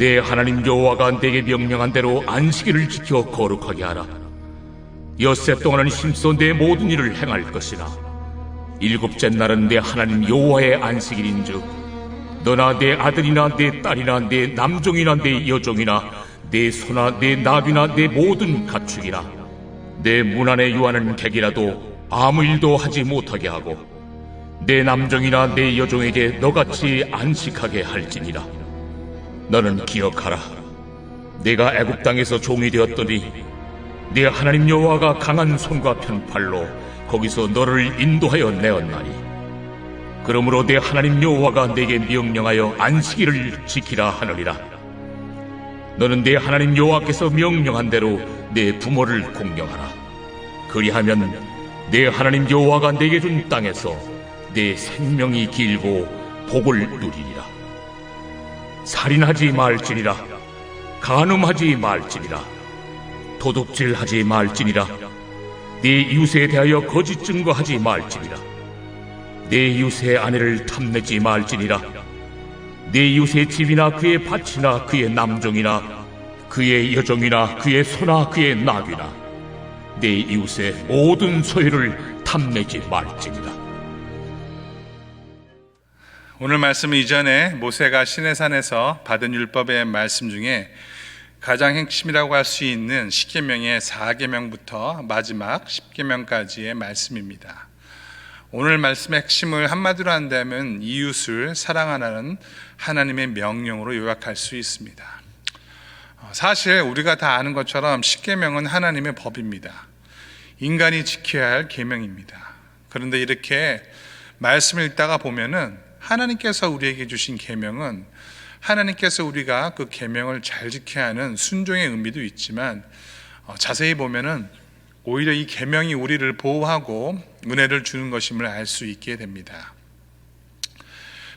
내 하나님 여호와가 내게 명령한 대로 안식일을 지켜 거룩하게 하라. 엿새 동안은 힘써 내 모든 일을 행할 것이나 일곱째 날은 내 하나님 여호와의 안식일인즉 너나 내 아들이나 내 딸이나 내 남종이나 내 여종이나 내 소나 내 나귀나 내 모든 가축이나 내 문 안에 유하는 객이라도 아무 일도 하지 못하게 하고 내 남종이나 내 여종에게 너같이 안식하게 할지니라 너는 기억하라. 내가 애굽 땅에서 종이 되었더니 네 하나님 여호와가 강한 손과 편팔로 거기서 너를 인도하여 내었나니. 그러므로 내 하나님 여호와가 내게 명령하여 안식일을 지키라 하느니라. 너는 내 하나님 여호와께서 명령한 대로 내 부모를 공경하라. 그리하면 내 하나님 여호와가 내게 준 땅에서 내 생명이 길고 복을 누리리라 살인하지 말지니라. 간음하지 말지니라. 도둑질하지 말지니라. 네 이웃에 대하여 거짓 증거하지 말지니라. 내 이웃의 아내를 탐내지 말지니라. 내 이웃의 집이나 그의 밭이나 그의 남종이나 그의 여종이나 그의 소나 그의 나귀나 내 이웃의 모든 소유를 탐내지 말지니라 오늘 말씀 이전에 모세가 시내산에서 받은 율법의 말씀 중에 가장 핵심이라고 할 수 있는 십계명의 4계명부터 마지막 10계명까지의 말씀입니다. 오늘 말씀의 핵심을 한마디로 한다면 이웃을 사랑하라는 하나님의 명령으로 요약할 수 있습니다. 어, 사실 우리가 다 아는 것처럼 십계명은 하나님의 법입니다. 인간이 지켜야 할 계명입니다. 그런데 이렇게 말씀을 읽다가 보면은 하나님께서 우리에게 주신 계명은 하나님께서 우리가 그 계명을 잘 지켜야 하는 순종의 의미도 있지만 어, 자세히 보면은 오히려 이 계명이 우리를 보호하고 은혜를 주는 것임을 알 수 있게 됩니다.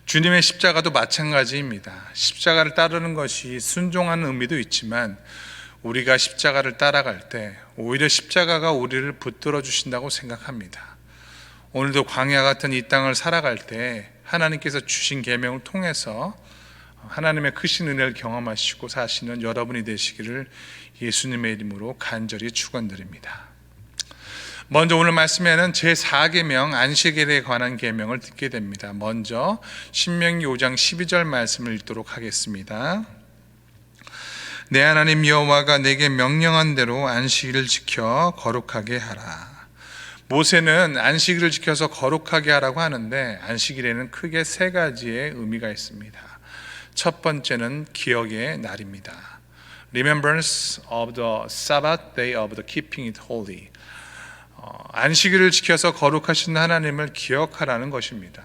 주님의 십자가도 마찬가지입니다. 십자가를 따르는 것이 순종하는 의미도 있지만 우리가 십자가를 따라갈 때 오히려 십자가가 우리를 붙들어 주신다고 생각합니다. 오늘도 광야 같은 이 땅을 살아갈 때 하나님께서 주신 계명을 통해서 하나님의 크신 은혜를 경험하시고 사시는 여러분이 되시기를 예수님의 이름으로 간절히 축원드립니다. 먼저 오늘 말씀에는 제 4계명 안식일에 관한 계명을 듣게 됩니다. 먼저 신명기 5장 12절 말씀을 읽도록 하겠습니다. 내 하나님 여호와가 내게 명령한 대로 안식일을 지켜 거룩하게 하라. 모세는 안식일을 지켜서 거룩하게 하라고 하는데 안식일에는 크게 세 가지의 의미가 있습니다. 첫 번째는 기억의 날입니다. Remembrance of the Sabbath day of the keeping it holy. 어, 안식일을 지켜서 거룩하신 하나님을 기억하라는 것입니다.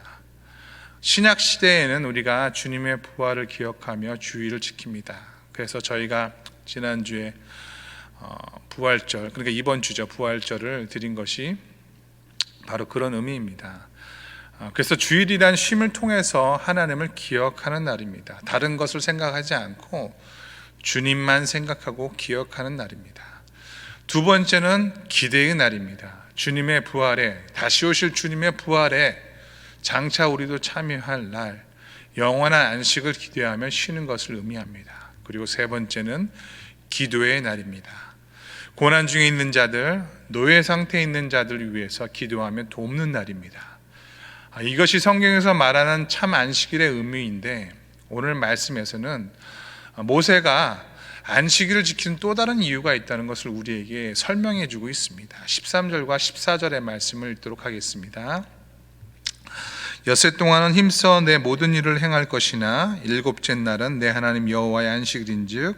신약 시대에는 우리가 주님의 부활을 기억하며 주의를 지킵니다. 그래서 저희가 지난주에 어, 부활절, 그러니까 이번 주죠. 부활절을 드린 것이 바로 그런 의미입니다. 어, 그래서 주일이란 쉼을 통해서 하나님을 기억하는 날입니다. 다른 것을 생각하지 않고 주님만 생각하고 기억하는 날입니다. 두 번째는 기대의 날입니다. 주님의 부활에 다시 오실 주님의 부활에 장차 우리도 참여할 날 영원한 안식을 기대하며 쉬는 것을 의미합니다. 그리고 세 번째는 기도의 날입니다. 고난 중에 있는 자들, 노예 상태에 있는 자들을 위해서 기도하며 돕는 날입니다. 아, 이것이 성경에서 말하는 참 안식일의 의미인데 오늘 말씀에서는 모세가 안식일을 지키는 또 다른 이유가 있다는 것을 우리에게 설명해 주고 있습니다. 13절과 14절의 말씀을 읽도록 하겠습니다. 엿새 동안은 힘써 내 모든 일을 행할 것이나 일곱째 날은 내 하나님 여호와의 안식일인즉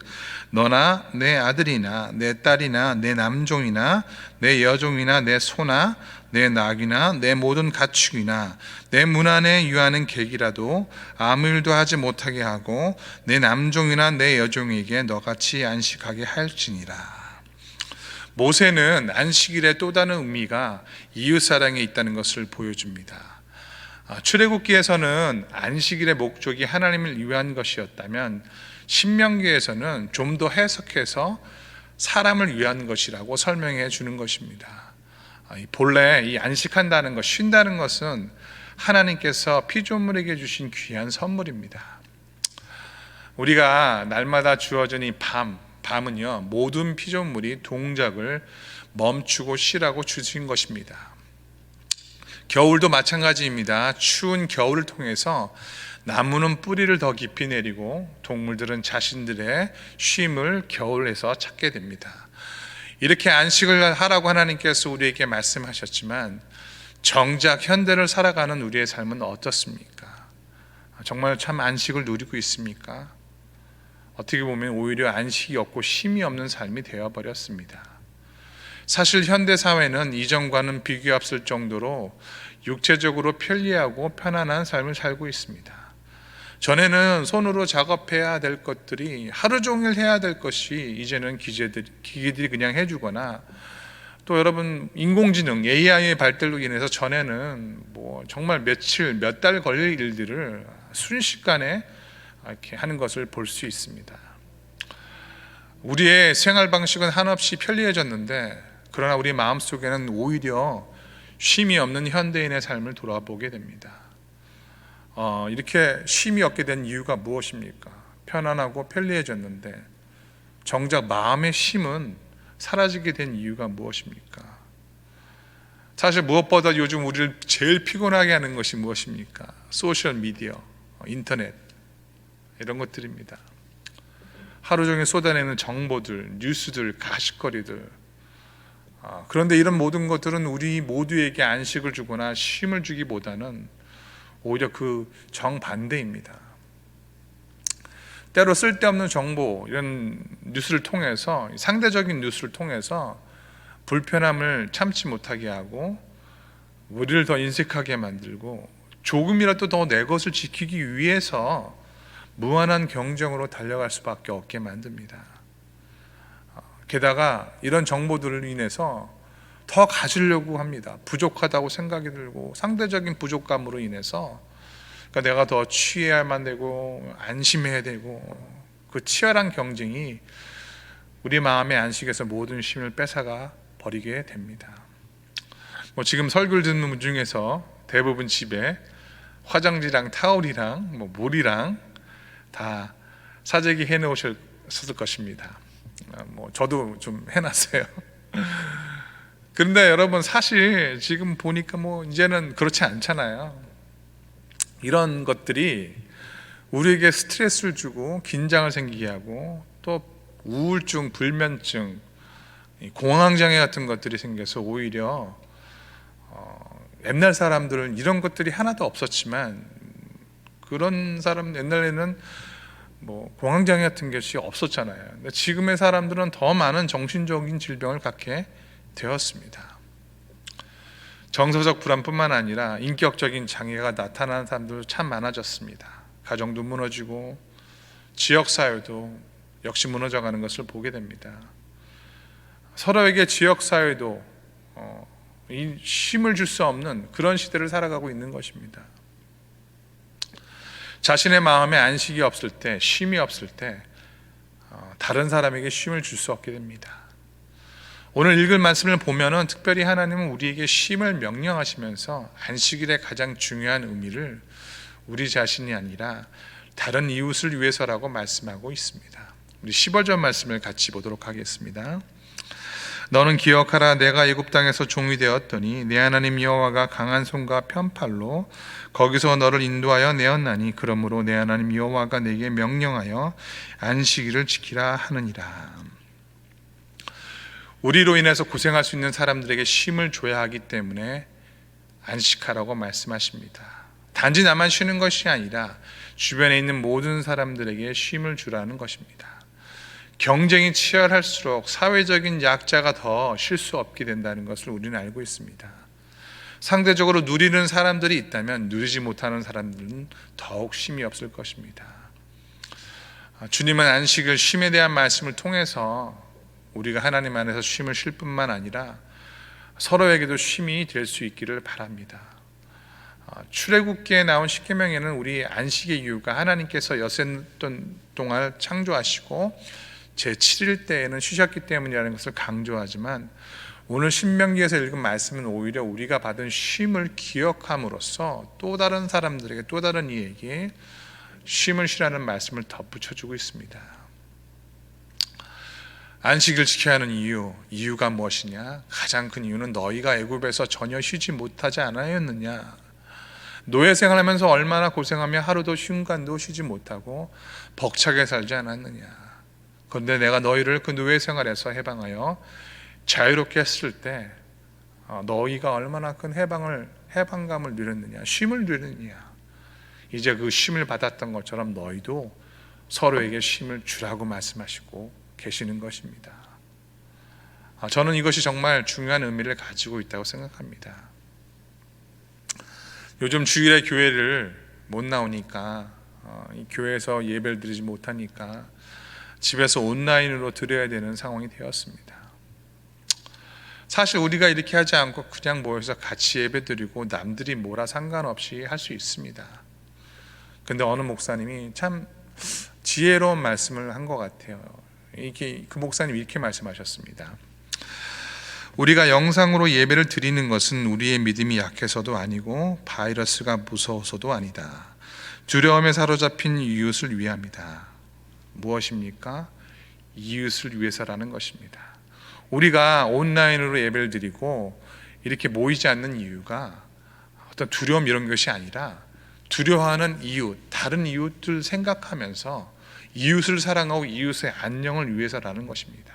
너나 내 아들이나 내 딸이나 내 남종이나 내 여종이나 내 소나 내 낙이나 내 모든 가축이나 내 문 안에 유하는 객이라도 아무 일도 하지 못하게 하고 내 남종이나 내 여종에게 너같이 안식하게 할지니라. 모세는 안식일의 또 다른 의미가 이웃 사랑에 있다는 것을 보여줍니다. 아, 출애굽기에서는 안식일의 목적이 하나님을 위한 것이었다면 신명기에서는 좀 더 해석해서 사람을 위한 것이라고 설명해 주는 것입니다. 아, 본래 이 안식한다는 것, 쉰다는 것은 하나님께서 피조물에게 주신 귀한 선물입니다. 우리가 날마다 주어진 이 밤, 밤은요 모든 피조물이 동작을 멈추고 쉬라고 주신 것입니다. 겨울도 마찬가지입니다. 추운 겨울을 통해서 나무는 뿌리를 더 깊이 내리고 동물들은 자신들의 쉼을 겨울에서 찾게 됩니다. 이렇게 안식을 하라고 하나님께서 우리에게 말씀하셨지만 정작 현대를 살아가는 우리의 삶은 어떻습니까? 정말 참 안식을 누리고 있습니까? 어떻게 보면 오히려 안식이 없고 쉼이 없는 삶이 되어버렸습니다. 사실 현대 사회는 이전과는 비교 없을 정도로 육체적으로 편리하고 편안한 삶을 살고 있습니다. 전에는 손으로 작업해야 될 것들이 하루 종일 해야 될 것이 이제는 기계들, 기계들이 그냥 해주거나 또 여러분 인공지능 AI의 발달로 인해서 전에는 뭐 정말 며칠 몇 달 걸릴 일들을 순식간에 이렇게 하는 것을 볼 수 있습니다. 우리의 생활 방식은 한없이 편리해졌는데 그러나 우리 마음 속에는 오히려 쉼이 없는 현대인의 삶을 돌아보게 됩니다. 어, 이렇게 쉼이 없게 된 이유가 무엇입니까? 편안하고 편리해졌는데 정작 마음의 쉼은 사라지게 된 이유가 무엇입니까? 사실 무엇보다 요즘 우리를 제일 피곤하게 하는 것이 무엇입니까? 소셜 미디어, 인터넷 이런 것들입니다. 하루 종일 쏟아내는 정보들, 뉴스들, 가십거리들. 아, 그런데 이런 모든 것들은 우리 모두에게 안식을 주거나 쉼을 주기보다는 오히려 그 정반대입니다. 때로 쓸데없는 정보, 이런 뉴스를 통해서, 상대적인 뉴스를 통해서 불편함을 참지 못하게 하고, 우리를 더 인색하게 만들고, 조금이라도 더 내 것을 지키기 위해서 무한한 경쟁으로 달려갈 수밖에 없게 만듭니다. 게다가 이런 정보들을 인해서 더 가지려고 합니다. 부족하다고 생각이 들고 상대적인 부족감으로 인해서 그러니까 내가 더 취해야만 되고 안심해야 되고 그 치열한 경쟁이 우리 마음의 안식에서 모든 쉼을 뺏어가 버리게 됩니다. 뭐 지금 설교를 듣는 분 중에서 대부분 집에 화장지랑 타올이랑 뭐 물이랑 다 사재기 해놓으셨을 것입니다. 아, 뭐 저도 좀 해놨어요. 그런데 여러분 사실 지금 보니까 뭐 이제는 그렇지 않잖아요. 이런 것들이 우리에게 스트레스를 주고 긴장을 생기게 하고 또 우울증, 불면증, 공황장애 같은 것들이 생겨서 오히려 어, 옛날 사람들은 이런 것들이 하나도 없었지만 그런 사람 옛날에는 뭐 공황장애 같은 것이 없었잖아요. 근데 지금의 사람들은 더 많은 정신적인 질병을 갖게 되었습니다. 정서적 불안뿐만 아니라 인격적인 장애가 나타나는 사람들도 참 많아졌습니다. 가정도 무너지고 지역 사회도 역시 무너져가는 것을 보게 됩니다. 서로에게 지역 사회도 어, 힘을 줄 수 없는 그런 시대를 살아가고 있는 것입니다. 자신의 마음에 안식이 없을 때, 쉼이 없을 때 어, 다른 사람에게 쉼을 줄 수 없게 됩니다. 오늘 읽을 말씀을 보면은 특별히 하나님은 우리에게 쉼을 명령하시면서 안식일의 가장 중요한 의미를 우리 자신이 아니라 다른 이웃을 위해서라고 말씀하고 있습니다. 우리 15절 말씀을 같이 보도록 하겠습니다. 너는 기억하라 내가 애굽 땅에서 종이 되었더니 내 하나님 여호와가 강한 손과 편팔로 거기서 너를 인도하여 내었나니 그러므로 내 하나님 여호와가 내게 명령하여 안식일을 지키라 하느니라. 우리로 인해서 고생할 수 있는 사람들에게 쉼을 줘야 하기 때문에 안식하라고 말씀하십니다. 단지 나만 쉬는 것이 아니라 주변에 있는 모든 사람들에게 쉼을 주라는 것입니다. 경쟁이 치열할수록 사회적인 약자가 더 쉴 수 없게 된다는 것을 우리는 알고 있습니다. 상대적으로 누리는 사람들이 있다면 누리지 못하는 사람들은 더욱 쉼이 없을 것입니다. 아, 주님은 안식을 쉼에 대한 말씀을 통해서 우리가 하나님 안에서 쉼을 쉴 뿐만 아니라 서로에게도 쉼이 될 수 있기를 바랍니다. 아, 출애굽기에 나온 십계명에는 우리 안식의 이유가 하나님께서 여섯 동안 창조하시고 제 7일 때에는 쉬셨기 때문이라는 것을 강조하지만 오늘 신명기에서 읽은 말씀은 오히려 우리가 받은 쉼을 기억함으로써 또 다른 사람들에게 또 다른 이에게 쉼을 쉬라는 말씀을 덧붙여 주고 있습니다. 안식을 지켜야 하는 이유, 이유가 무엇이냐? 가장 큰 이유는 너희가 애굽에서 전혀 쉬지 못하지 않았느냐? 노예 생활하면서 얼마나 고생하며 하루도 순간도 쉬지 못하고 벅차게 살지 않았느냐? 그런데 내가 너희를 그 노예 생활에서 해방하여 자유롭게 했을 때 어, 너희가 얼마나 큰 해방을 해방감을 누렸느냐, 쉼을 누렸느냐? 이제 그 쉼을 받았던 것처럼 너희도 서로에게 쉼을 주라고 말씀하시고 계시는 것입니다. 아, 저는 이것이 정말 중요한 의미를 가지고 있다고 생각합니다. 요즘 주일에 교회를 못 나오니까 어, 이 교회에서 예배를 드리지 못하니까 집에서 온라인으로 드려야 되는 상황이 되었습니다. 사실 우리가 이렇게 하지 않고 그냥 모여서 같이 예배 드리고 남들이 뭐라 상관없이 할 수 있습니다. 근데 어느 목사님이 참 지혜로운 말씀을 한 것 같아요. 이게 그 목사님 이렇게 말씀하셨습니다. 우리가 영상으로 예배를 드리는 것은 우리의 믿음이 약해서도 아니고 바이러스가 무서워서도 아니다. 두려움에 사로잡힌 이웃을 위함이다. 무엇입니까? 이웃을 위해서라는 것입니다. 우리가 온라인으로 예배를 드리고 이렇게 모이지 않는 이유가 어떤 두려움 이런 것이 아니라 두려워하는 이웃, 다른 이웃들 생각하면서 이웃을 사랑하고 이웃의 안녕을 위해서라는 것입니다.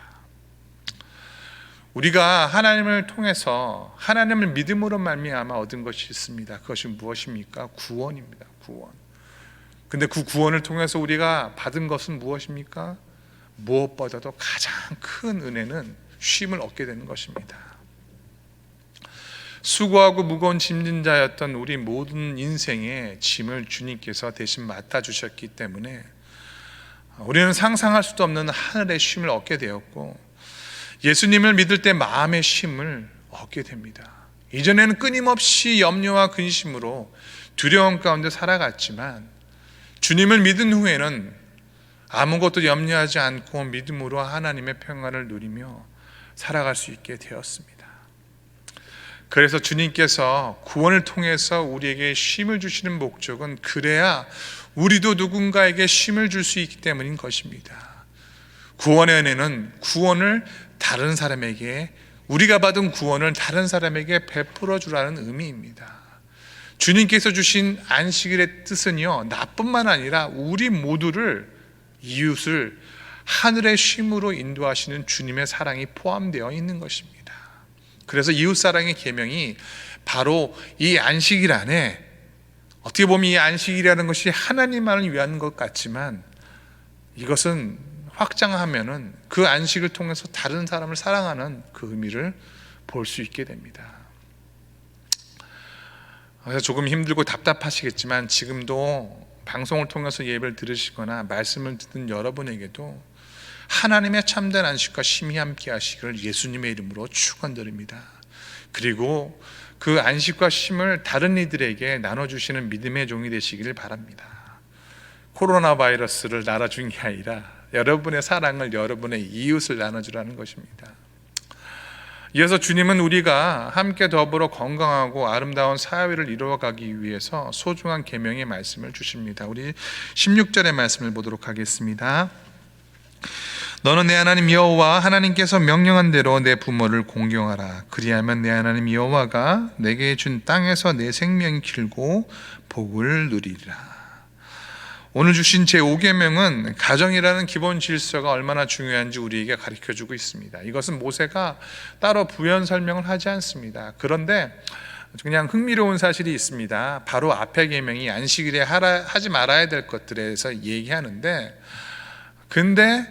우리가 하나님을 통해서 하나님을 믿음으로 말미암아 얻은 것이 있습니다. 그것이 무엇입니까? 구원입니다. 구원. 근데 그 구원을 통해서 우리가 받은 것은 무엇입니까? 무엇보다도 가장 큰 은혜는 쉼을 얻게 되는 것입니다. 수고하고 무거운 짐진 자였던 우리 모든 인생의 짐을 주님께서 대신 맡아 주셨기 때문에 우리는 상상할 수도 없는 하늘의 쉼을 얻게 되었고 예수님을 믿을 때 마음의 쉼을 얻게 됩니다. 이전에는 끊임없이 염려와 근심으로 두려움 가운데 살아갔지만 주님을 믿은 후에는 아무것도 염려하지 않고 믿음으로 하나님의 평안을 누리며 살아갈 수 있게 되었습니다. 그래서 주님께서 구원을 통해서 우리에게 쉼을 주시는 목적은 그래야 우리도 누군가에게 쉼을 줄 수 있기 때문인 것입니다. 구원의 은혜는 구원을 다른 사람에게 우리가 받은 구원을 다른 사람에게 베풀어 주라는 의미입니다. 주님께서 주신 안식일의 뜻은요, 나뿐만 아니라 우리 모두를 이웃을 하늘의 쉼으로 인도하시는 주님의 사랑이 포함되어 있는 것입니다. 그래서 이웃 사랑의 계명이 바로 이 안식일 안에 어떻게 보면 이 안식이라는 것이 하나님만을 위한 것 같지만 이것은 확장하면은 그 안식을 통해서 다른 사람을 사랑하는 그 의미를 볼 수 있게 됩니다. 그래서 조금 힘들고 답답하시겠지만 지금도 방송을 통해서 예배를 들으시거나 말씀을 듣는 여러분에게도 하나님의 참된 안식과 심히 함께 하시기를 예수님의 이름으로 축원드립니다. 그리고 그 안식과 쉼을 다른 이들에게 나눠주시는 믿음의 종이 되시기를 바랍니다. 코로나 바이러스를 나눠준 게 아니라 여러분의 사랑을 여러분의 이웃을 나눠주라는 것입니다. 이어서 주님은 우리가 함께 더불어 건강하고 아름다운 사회를 이루어가기 위해서 소중한 계명의 말씀을 주십니다. 우리 16절의 말씀을 보도록 하겠습니다. 너는 내 하나님 여호와 하나님께서 명령한 대로 내 부모를 공경하라. 그리하면 내 하나님 여호와가 내게 준 땅에서 내 생명이 길고 복을 누리리라. 오늘 주신 제 5계명은 가정이라는 기본 질서가 얼마나 중요한지 우리에게 가르쳐 주고 있습니다. 이것은 모세가 따로 부연 설명을 하지 않습니다. 그런데 그냥 흥미로운 사실이 있습니다. 바로 앞에 계명이 안식일에 하지 말아야 될 것들에 대해서 얘기하는데 근데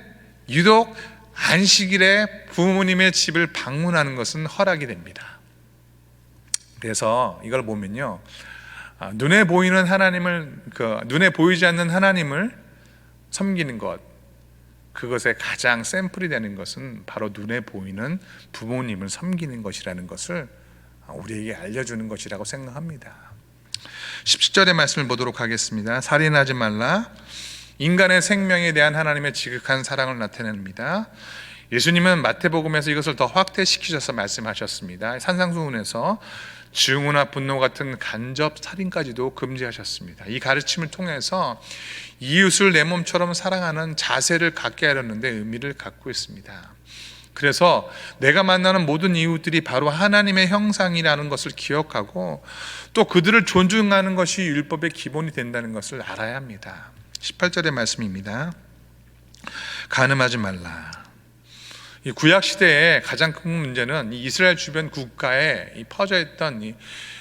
유독 안식일에 부모님의 집을 방문하는 것은 허락이 됩니다. 그래서 이걸 보면요. 아, 눈에 보이는 하나님을 그 눈에 보이지 않는 하나님을 섬기는 것 그것의 가장 샘플이 되는 것은 바로 눈에 보이는 부모님을 섬기는 것이라는 것을 우리에게 알려주는 것이라고 생각합니다. 17절의 말씀을 보도록 하겠습니다. 살인하지 말라. 인간의 생명에 대한 하나님의 지극한 사랑을 나타냅니다. 예수님은 마태복음에서 이것을 더 확대시키셔서 말씀하셨습니다. 산상수훈에서 증오나 분노 같은 간접 살인까지도 금지하셨습니다. 이 가르침을 통해서 이웃을 내 몸처럼 사랑하는 자세를 갖게 하려는데 의미를 갖고 있습니다. 그래서 내가 만나는 모든 이웃들이 바로 하나님의 형상이라는 것을 기억하고 또 그들을 존중하는 것이 율법의 기본이 된다는 것을 알아야 합니다. 18절의 말씀입니다. 가늠하지 말라. 이 구약 시대의 가장 큰 문제는 이 이스라엘 주변 국가에 이 퍼져 있던 이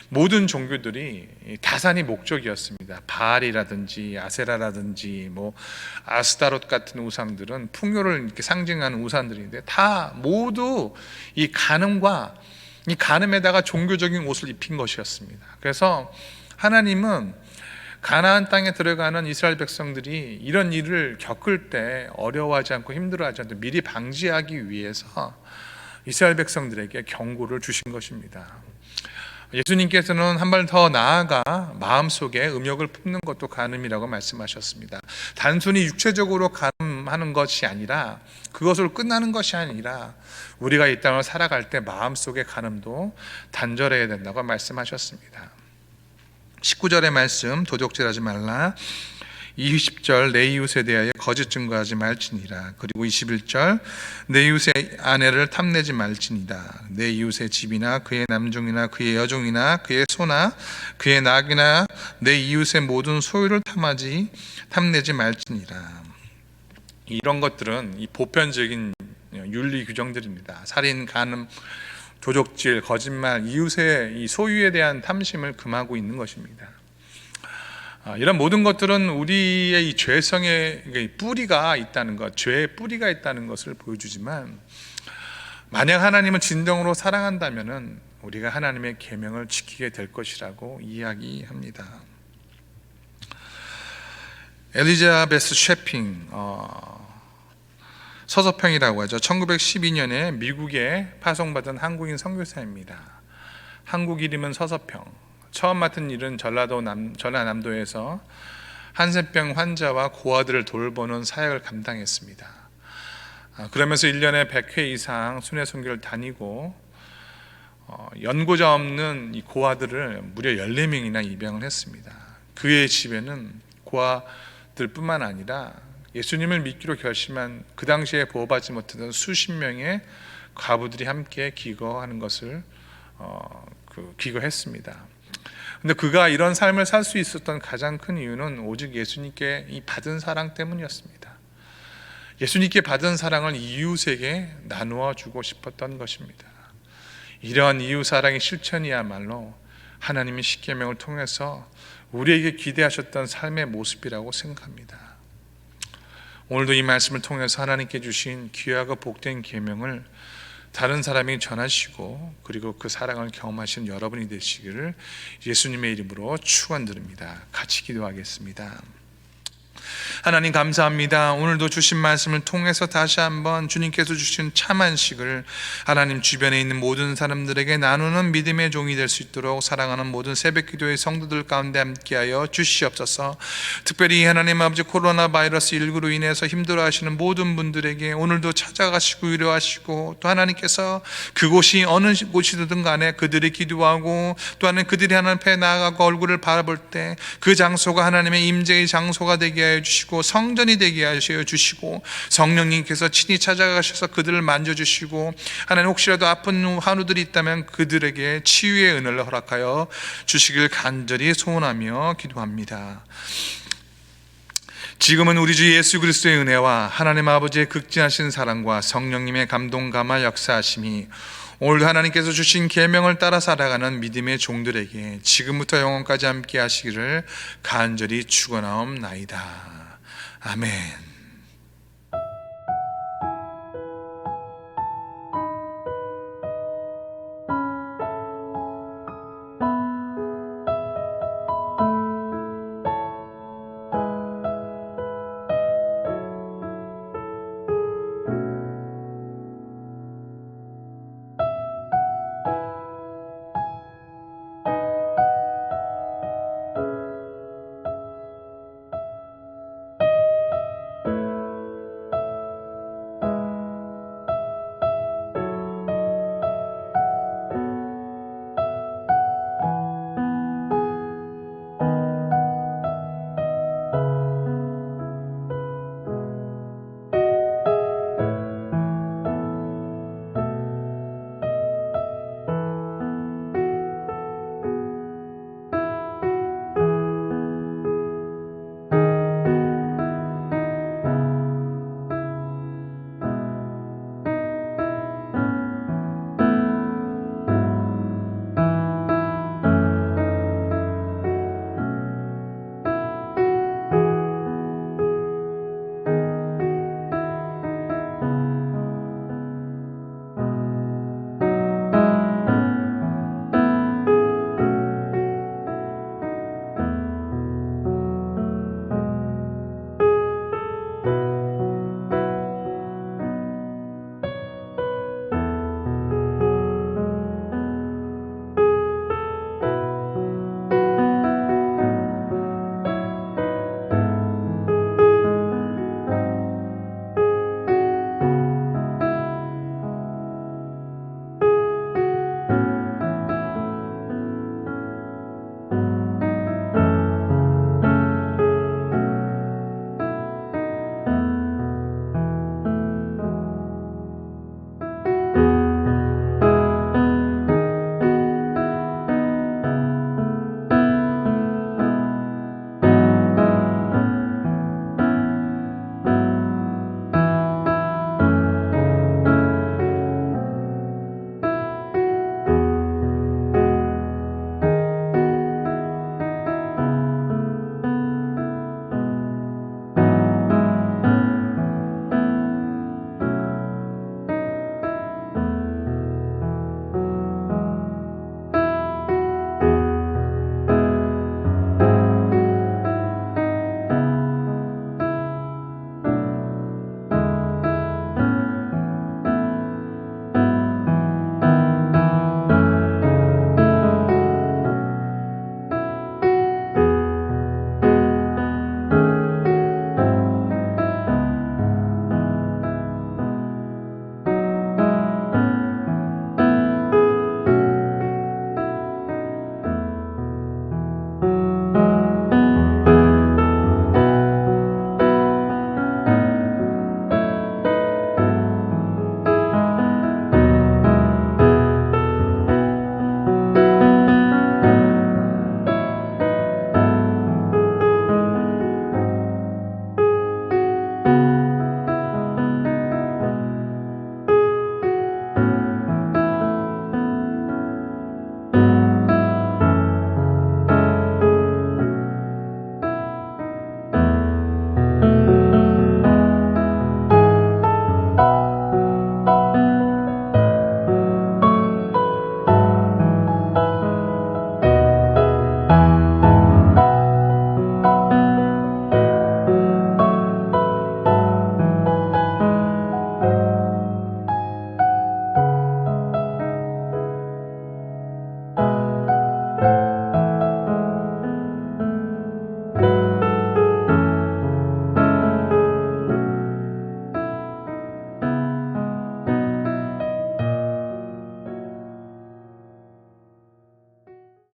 모든 종교들이 이 다산이 목적이었습니다. 바알이라든지 아세라라든지 뭐 아스타롯 같은 우상들은 풍요를 이렇게 상징하는 우상들인데 다 모두 이 간음과 이 간음에다가 종교적인 옷을 입힌 것이었습니다. 그래서 하나님은 가나안 땅에 들어가는 이스라엘 백성들이 이런 일을 겪을 때 어려워하지 않고 힘들어하지 않고 미리 방지하기 위해서 이스라엘 백성들에게 경고를 주신 것입니다. 예수님께서는 한 발 더 나아가 마음속에 음욕을 품는 것도 간음이라고 말씀하셨습니다. 단순히 육체적으로 간음하는 것이 아니라 그것으로 끝나는 것이 아니라 우리가 이 땅을 살아갈 때 마음속의 간음도 단절해야 된다고 말씀하셨습니다. 19절의 말씀 도적질하지 말라. 20절 내 이웃에 대하여 거짓 증거하지 말지니라. 그리고 21절 내 이웃의 아내를 탐내지 말지니라 내 이웃의 집이나 그의 남종이나 그의 여종이나 그의 소나 그의 낙이나 내 이웃의 모든 소유를 탐하지 탐내지 말지니라. 이런 것들은 이 보편적인 윤리 규정들입니다. 살인 간음 도적질, 거짓말, 이웃의 이 소유에 대한 탐심을 금하고 있는 것입니다. 아, 이런 모든 것들은 우리의 이 죄성의 뿌리가 있다는 것, 죄의 뿌리가 있다는 것을 보여주지만 만약 하나님을 진정으로 사랑한다면은 우리가 하나님의 계명을 지키게 될 것이라고 이야기합니다. 엘리자베스 셰핑 어, 서서평이라고 하죠. 1912년에 미국에 파송받은 한국인 선교사입니다. 한국 이름은 서서평. 처음 맡은 일은 전라도 남, 전라남도에서 한센병 환자와 고아들을 돌보는 사역을 감당했습니다. 아, 그러면서 1년에 100회 이상 순회 선교를 다니고 어, 연고자 없는 이 고아들을 무려 14명이나 입양을 했습니다. 그의 집에는 고아들뿐만 아니라 예수님을 믿기로 결심한 그 당시에 보호받지 못했던 수십 명의 과부들이 함께 기거하는 것을 어, 그 기거했습니다. 근데 그가 이런 삶을 살 수 있었던 가장 큰 이유는 오직 예수님께 이 받은 사랑 때문이었습니다. 예수님께 받은 사랑을 이웃에게 나누어 주고 싶었던 것입니다. 이러한 이웃 사랑의 실천이야말로 하나님의 십계명을 통해서 우리에게 기대하셨던 삶의 모습이라고 생각합니다. 오늘도 이 말씀을 통해서 하나님께 주신 귀하고 복된 계명을 다른 사람이 전하시고 그리고 그 사랑을 경험하시는 여러분이 되시기를 예수님의 이름으로 축원드립니다. 같이 기도하겠습니다. 하나님 감사합니다. 오늘도 주신 말씀을 통해서 다시 한번 주님께서 주신 참한식을 하나님 주변에 있는 모든 사람들에게 나누는 믿음의 종이 될 수 있도록 사랑하는 모든 새벽 기도의 성도들 가운데 함께하여 주시옵소서. 특별히 하나님 아버지 코로나 바이러스 19로 인해서 힘들어 하시는 모든 분들에게 오늘도 찾아가시고 위로하시고 또 하나님께서 그곳이 어느 곳이든 간에 그들이 기도하고 또 하나님 그들이 하나님 앞에 나아가고 얼굴을 바라볼 때 그 장소가 하나님의 임재의 장소가 되게 하여 주시고 성전이 되게 하여 주시고 성령님께서 친히 찾아가셔서 그들을 만져주시고 하나님 혹시라도 아픈 환우들이 있다면 그들에게 치유의 은혜를 허락하여 주시길 간절히 소원하며 기도합니다. 지금은 우리 주 예수 그리스도의 은혜와 하나님 아버지의 극진하신 사랑과 성령님의 감동 감화 역사하심이 오늘도 하나님께서 주신 계명을 따라 살아가는 믿음의 종들에게 지금부터 영원까지 함께 하시기를 간절히 축원하옵나이다. 아멘.